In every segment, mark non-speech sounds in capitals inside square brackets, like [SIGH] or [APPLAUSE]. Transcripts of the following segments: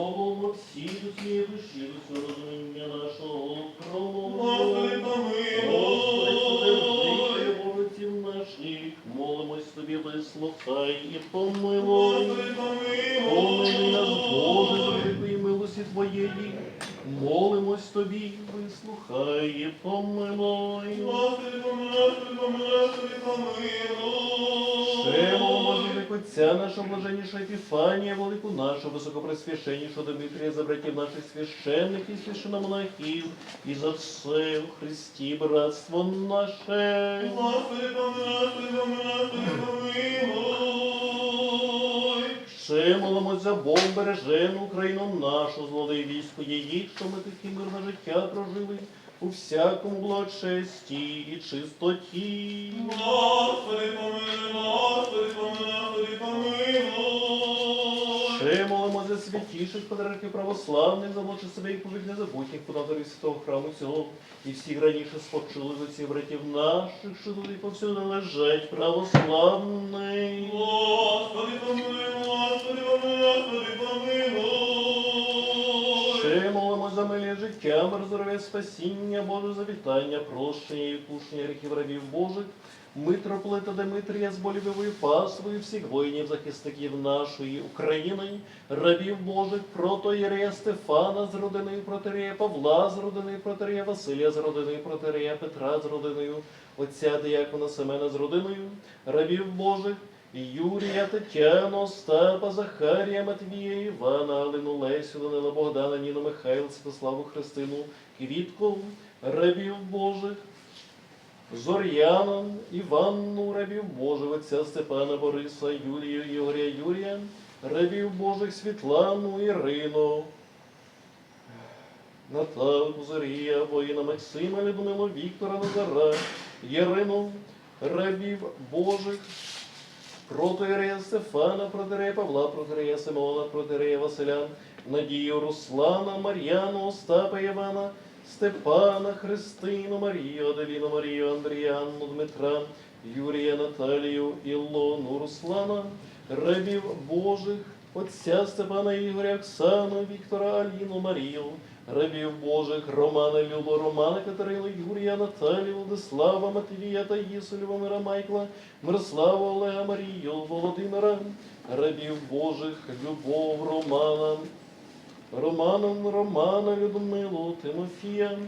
Промовимо всі до своєї душі, до цього розуміння нашого. Промовимо. Господи, Господи, помилуй. содержи воротів наших, молимось тобі, вислухай і помилуй. Господи, Помилуй нас, Боже, помилуй. великої милості Твоєї. Молимось тобі, вислухай і помилуй. Господи, помилуй, помилуй, Господи, помилуй. Як Отця нашого блаженніша Епіфанія, велику нашу високопресвященнішу Дмитрія, за братів наших священників, священномонахів, і за все в Христі братство наше. Господи, помилуй, помилуй, помилуй. Ще молимось за Бог бережену Україну нашу, злодей військо її, що ми такі мирне життя прожили у всякому благочесті і чистоті. Господи, помилуй, Господи, помилуй, Господи, помилуй. Ще молимо за святіших патріархів православних, за мочі себе і повік незабутніх понаторів святого храму цього, і всіх раніше спочили за братів наших, що туди повсюди лежать православний. Господи, мир, здоров'я, спасіння, Боже, за вітання, прощення і пушення гріхів рабів Божих, митрополита Димитрія з болівою пасвою всіх воїнів, захисників нашої України, рабів Божих, протоєрея Стефана з родиною протерея Павла з родиною протерея Василія з родиною протерея Петра з родиною, отця Діякона Семена з родиною, рабів Божих, Юрія, Тетяну, Остапа, Захарія, Матвія, Івана, Алину, Лесю, Данила, Богдана, Ніну, Михайла, Святославу, Христину, Квітку, рабів Божих, Зор'яна, Іванну, рабів Божих, отця Степана, Бориса, Юлію, Ігоря, Юрія, рабів Божих, Світлану, Ірину, Наталку, Зарія, воїна Максима, Людмилу, Віктора, Назара, Ярину, рабів Божих, Протоєрея Стефана, протирея Павла, протирея Симона, протирея Василя, Надію Руслана, Мар'яну, Остапа Івана, Степана, Христину, Марію, Аделіну, Марію, Андріанну, Дмитра, Юрія, Наталію, Ілону, Руслана, рабів Божих, Отця Степана Ігоря, Оксану, Віктора, Аліну, Марію, рабів Божих, Романа, Любу, Романа, Катерину, Юрія, Наталію, Владислава, Матвія, Таїсу, Любомира, Майкла, Мирослава, Олега, Марію, Володимира, рабів Божих, Любов, Романа, Романа, Романа, Людмилу, Тимофія,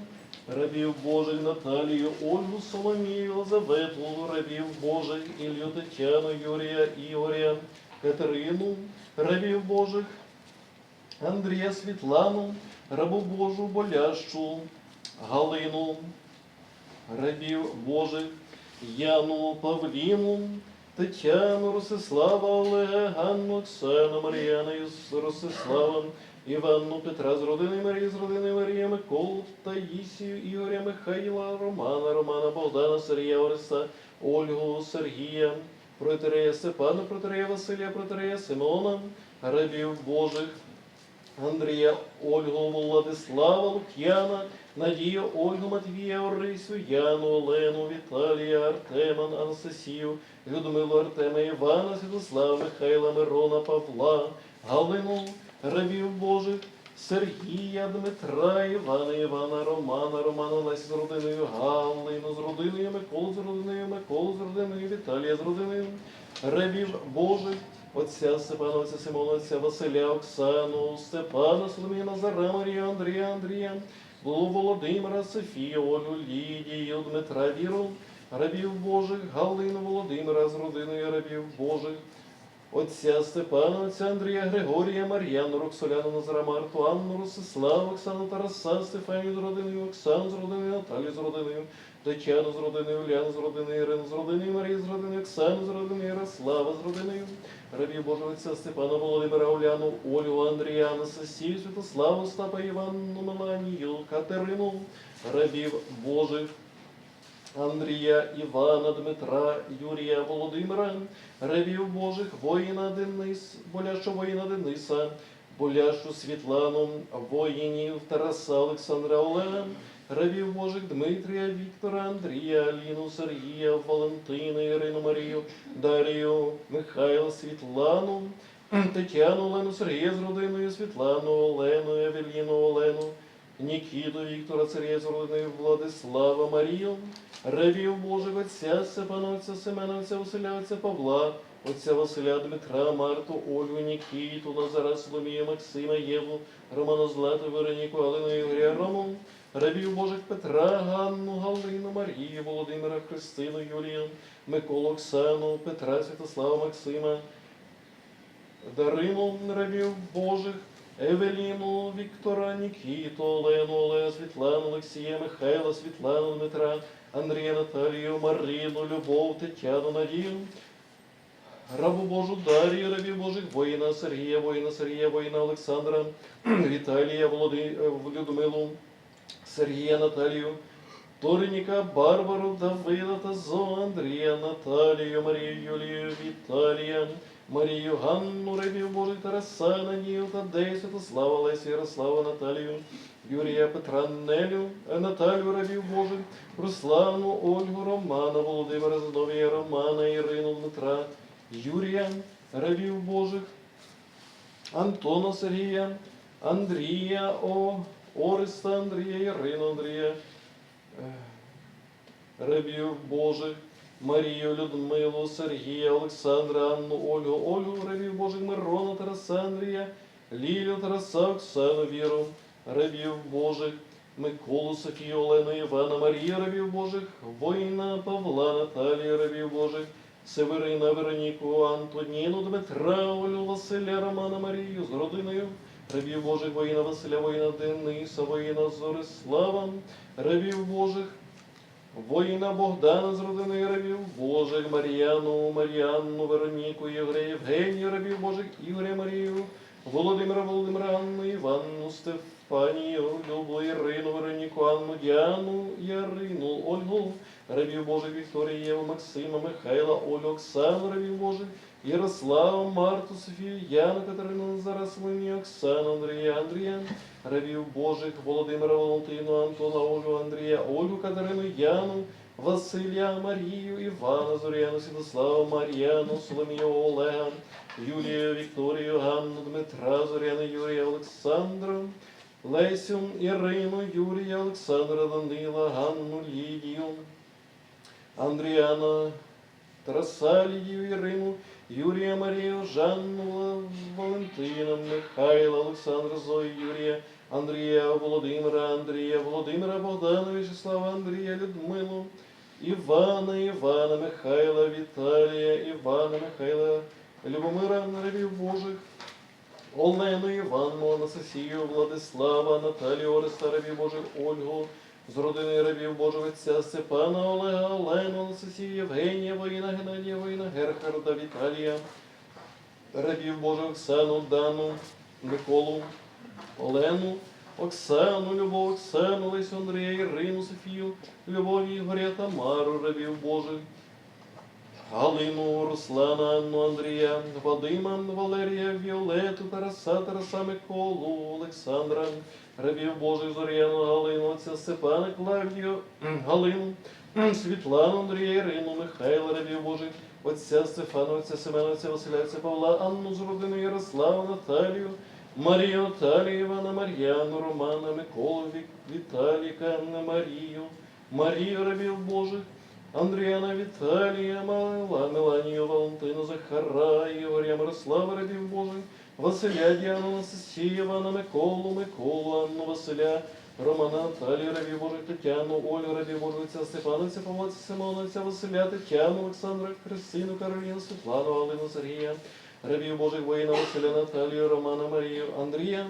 рабів Божих, Наталію, Ольгу, Соломію, Єлизавету, рабів Божих, Ілью, Тетяну, Юрія, Ігоря, Катерину, рабів Божих, Андрія Світлану, рабу Божу Болящу, Галину, рабів Божих, Яну Павліну, Тетяну, Ростислава, Олега, Ганну, Оксану, Мар'яна із Ростиславом, Іванну, Петра з родини Марії, з родини Марії, Миколу, Таїсію, Ігоря, Михайла, Романа, Романа, Богдана, Сергія, Ориса, Ольгу, Сергія, протерея Степана, протерея Василія, протерея Симона, рабів Божих, Андрія, Ольгу, Владислава, Лук'яна, Надію, Ольгу, Матвія, Орисю, Яну, Олену, Віталія, Артема, Анастасію, Людмилу, Артема, Івана, Святослава, Михайла, Мирона, Павла, Галину, рабів Божих, Сергія, Дмитра, Івана, Івана, Романа, Романа, Лесі з родиною, Галину з родиною, Миколу з родиною, Миколу з родиною, Віталія з родиною, рабів Божих, Отця Степана, отця Симона, отця Василя, Оксану, Степана, Соломія, Назара, Марія, Андрія, Андрія, Булу Володимира, Софію, Олю, Лідію, Дмитра, Віру, рабів Божих, Галину Володимира з родиною рабів Божих, Отця Степана, отця Андрія, Григорія, Мар'яну, Роксоляну, Назара, Марту, Анну, Ростиславу, Оксану, Тараса, Стефанію з родиною, Оксану з родиною, Наталію з родиною, Тетяну з родиною, Уляну з родиною, Ірину з родиною, Марію з родиною, Оксану з родиною, Ярослава з родиною, рабів Божого Отця Степана, Володимира, Уляну, Олю, Андрія, Анастасію, Святославу, Остапа, Іванну, Меланію, Катерину, рабів Божих, Андрія, Івана, Дмитра, Юрія, Володимира, рабів Божих, воїна Денис, болящого воїна Дениса, болящу Світлану, воїнів Тараса, Олександра Олега, рабів Божих Дмитрія, Віктора, Андрія, Аліну, Сергія, Валентина, Ірину, Марію, Дарію, Михайла, Світлану, Тетяну Олену, Сергія з родиною, Світлану Олену, Евеліну Олену, Нікіту Віктора, Сергія з родиною, Владислава Марію, Ревів Степана, отця Семена, отця Василя, отця Павла, отця Василя, Дмитра, Марту, Ольгу, Нікіту, Назара, Соломію, Максима, Єву, Романа Злату, Вероніку, Алину, Ігоря, Рому, Рабів Божих Петра, Ганну, Галину, Марію, Володимира, Христину, Юлію, Миколу, Оксану, Петра, Святослава, Максима, Дарину, Рабів Божих, Евеліну, Віктора, Нікіту, Олену, Олега, Світлану, Олексія, Михайла, Світлану, Дмитра, Андрія, Наталію, Марину, Любов, Тетяну, Надію, Рабу Божу Дарію, рабів Божих, воїна Сергія, воїна Сергія, воїна Олександра, [CLEARS THROAT] Віталія, Володи... е, Людмилу, Сергія, Наталію, Торніка, Барбару, Давида та Зо, Андрія, Наталію, Марію, Юлію, Віталія, Марію, Ганну, рабів Божих, Тараса, Надію, Тадею, Святослава, Лесі, Ярослава, Наталію, Юрія, Петра, Нелю, е, Наталію, рабів Божих, Руслану, Ольгу, Романа, Володимира, Зиновія, Романа, Ірину, Дмитра, Юрія, рабів Божих, Антона Сергія, Андрія, О, Ориста Андрія, Ірину Андрія, е, рабів Божих, Марію, Людмилу, Сергія, Олександра, Анну, Ольгу, Ольгу, рабів Божих, Мирона, Тараса, Андрія, Лілю, Тараса, Оксану, Віру, рабів Божих, Миколу, Софію, Олену, Івана, Марію, рабів Божих, воїна, Павла, Наталію, рабів Божих, Северина, Вероніку, Антоніну, Дмитра, Олю, Василя, Романа, Марію з родиною, рабів Божих, воїна Василя, воїна Дениса, воїна Зорислава, рабів Божих, воїна Богдана з родини рабів Божих, Мар'яну, Мар'янну, Вероніку, Євгея, Євгенію, рабів Божих, Ігоря, Марію, Володимира, Володимира, Анну, Іванну, Стефанію, Любу, Ірину, Вероніку, Анну, Діану, Ярину, Ольгу, рабів Божих, Вікторію, Єву, Максима, Михайла, Олю, Оксану, рабів Божих, Ярослава, Марту, Софію, Яну, Катерину, Назара, Соломію, Оксану, Андрія, Андрія, рабів Божих, Володимира, Валентину, Антона, Олю, Андрія, Ольгу, Катерину, Яну, Василя, Марію, Івана, Зоряну, Святослава, Мар'яну, Соломію, Олега, Юлію, Вікторію, Ганну, Дмитра, Зоряну, Юрія, Олександра, Лесю, Ірину, Юрія, Олександра, Данила, Ганну, Лідію, Андріана, Тараса, Лідію, Ірину, Юрія, Марію, Жанну, Валентина, Михайла, Олександра, Зою, Юрія, Андрія, Володимира, Андрія, Володимира, Богдана, Вячеслава, Андрія, Людмилу, Івана, Івана, Михайла, Віталія, Івана, Михайла, Любомира, рабів Божих, Олену, Іванну, Анастасію, Владислава, Наталію, Ореста, рабів Божих, Ольгу, з родини рабів Божого Отця Степана, Олега, Олену, Анастасію, Євгенія, воїна, Геннадія, воїна, Герхарда, Віталія, рабів Божих, Оксану, Дану, Миколу, Олену, Оксану, Любов, Оксану, Лесю, Андрія, Ірину, Софію, Любов, Ігоря, Тамару, рабів Божих, Галину, Руслана, Анну, Андрія, Вадима, Валерія, Віолету, Тараса, Тараса, Миколу, Олександра, рабів Божих, Зоряну, Галину, отця Степана, Клавдію, Галину, Світлану, Андрія, Ірину, Михайла, рабів Божих, отця Стефана, отця Семена, отця Василя, отця Павла, Анну з родиною Ярослава, Наталію, Марію, Наталію, Івана, Мар'яну, Романа, Миколу, Віталіка, Марію, Марію, рабів Божих, Андріана, Віталія, Мала, Меланію, Валентину, Захара, Ігоря, Мирослава, рабів Божих, Василя, Діану, Анастасію, Івана, Миколу, Миколу, Анну, Василя, Романа, Наталію, рабів Божих, Тетяну, Ольгу, рабів Божих, отця Степана, отця Павла, отця Симона, отця Василя, Тетяну, Олександра, Христину, Кароліну, Світлану, Галину, Сергія, рабів Божих, воїна, Василя, Наталію, Романа, Марію, Андрія,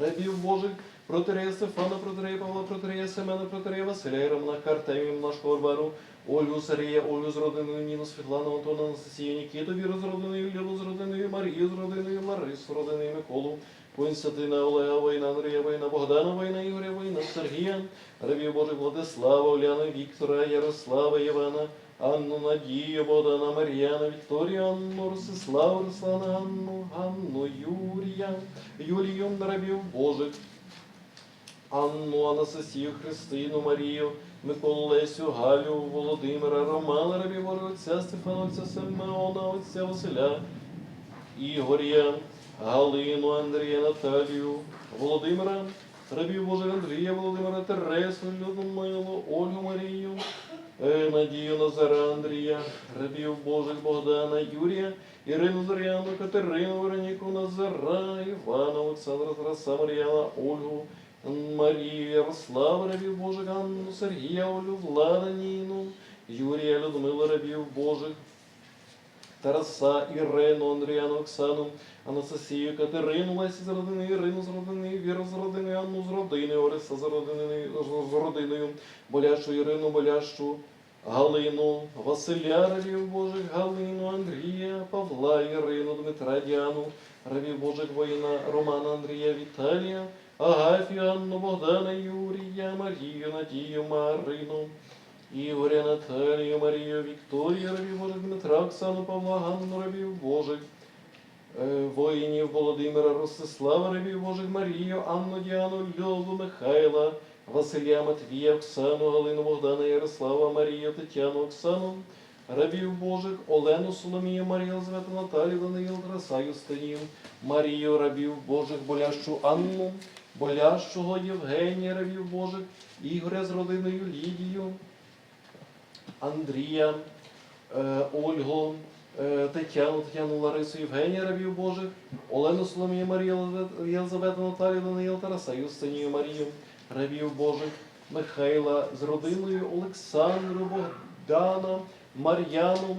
рабів Божих, протерея Стефана, протерея Павла, протерея Семена, протерея Василя, і Романа, Хартемію, Мнашку, Варвару, Ольгу, Сарія, Олю з родиною, Ніну, Світлану, Антона, Анастасію, Нікіту, Віру з родиною, Любу з родиною, Марію з родиною, Ларису з родиною, Миколу, Константина, Олега, Воїна, Андрія, Воїна, Богдана, Воїна, Ігоря, Воїна, Сергія, рабів Божих, Владислава, Оляна, Віктора, Ярослава, Івана, Анну, Надію, Богдана, Мар'яна, Вікторію, Анну, Ростиславу, Руслана, Анну, Ганну, Юрія, Юлію, рабів Божих, Анну, Анастасію, Христину, Марію, Миколу, Лесю, Галю, Володимира, Романа, рабів отця Стефана, отця Симеона, отця Василя, Ігоря, Галину, Андрія, Наталію, Володимира, рабів Божих Андрія, Володимира, Тересу, Людмилу, Ольгу Марію, е, Надію Назара Андрія, рабів Божих Богдана, Юрія, Ірину Зоряну, Катерину, Вероніку Назара, Івана, Олександра, Тараса, Мар'яна, Ольгу, Марію, Ярослава, рабів Божих, Анну, Сергія, Олю, Влада, Ніну, Юрія, Людмила, рабів Божих, Тараса, Ірину, Андріану, Оксану, Анастасію, Катерину, Лесі з родини, Ірину з родини, Віру з родини, Анну з родини, Ориса з родини, з родиною, Болящу Ірину, Болящу, Галину, Василя, рабів Божих, Галину, Андрія, Павла, Ірину, Дмитра, Діану, рабів Божих воїна, Романа, Андрія, Віталія, Агафію, Анну, Богдана, Юрія, Марію, Надію, Марину, Ігоря, Наталію, Марію, Вікторію, рабів Божих, Дмитра, Оксану, Павла, Ганну, рабів Божих, воїнів Володимира, Ростислава, рабів Божих, Марію, Анну, Діану, Льову, Михайла, Василя, Матвія, Оксану, Галину, Богдана, Ярослава, Марію, Тетяну, Оксану, рабів Божих, Олену, Соломію, Марію, Елизавету, Наталію, Даниїл, Тараса, Юстинію, Марію, рабів Божих, Болящу Анну, Болящого Євгенія, рабів Божих, Ігоря з родиною Лідію, Андрія, е, Ольгу, е, Тетяну, Тетяну Ларису, Євгенія рабів Божих, Олену Соломію, Марію, Єлизавет- Єлизавету, Наталію, Даниїл, Тараса, Юстинію, Марію, рабів Божих, Михайла з родиною, Олександру, Богдана, Мар'яну,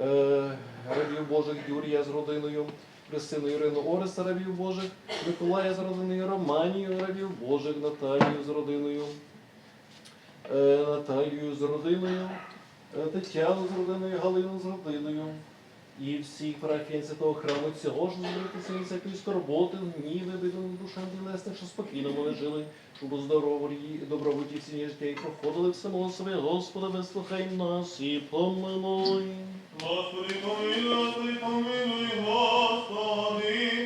е, рабів Божих, Юрія з родиною, Христину Ірину Ореса, рабів Божих, Миколая з родиною, Романію, рабів Божих, Наталію з родиною, е, Наталію з родиною, е, Тетяну з родиною, Галину з родиною. І всіх парафіян святого храму цього ж від всякої скорботи, гніви, бідом душам тілесних, що спокійно вони жили, щоб у здоров'ї, добробуті всі життя і проходили в самого себе, Господа, вислухай нас і помилуй. Господи, помилуй, Господи, помилуй, Господи,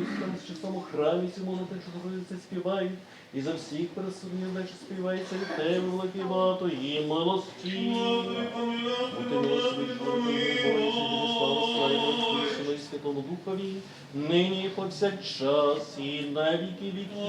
добродійством, в чистому храмі цьому на те, що зробиться, співають, і за всіх присутніх, наче що співається від тебе, великі багато, і милості. Господи, помилуй, Бо ти Господи, милосердний, помилуй, що ти Боже, слава і Святому Духові, нині повсякчас, і на віки віків.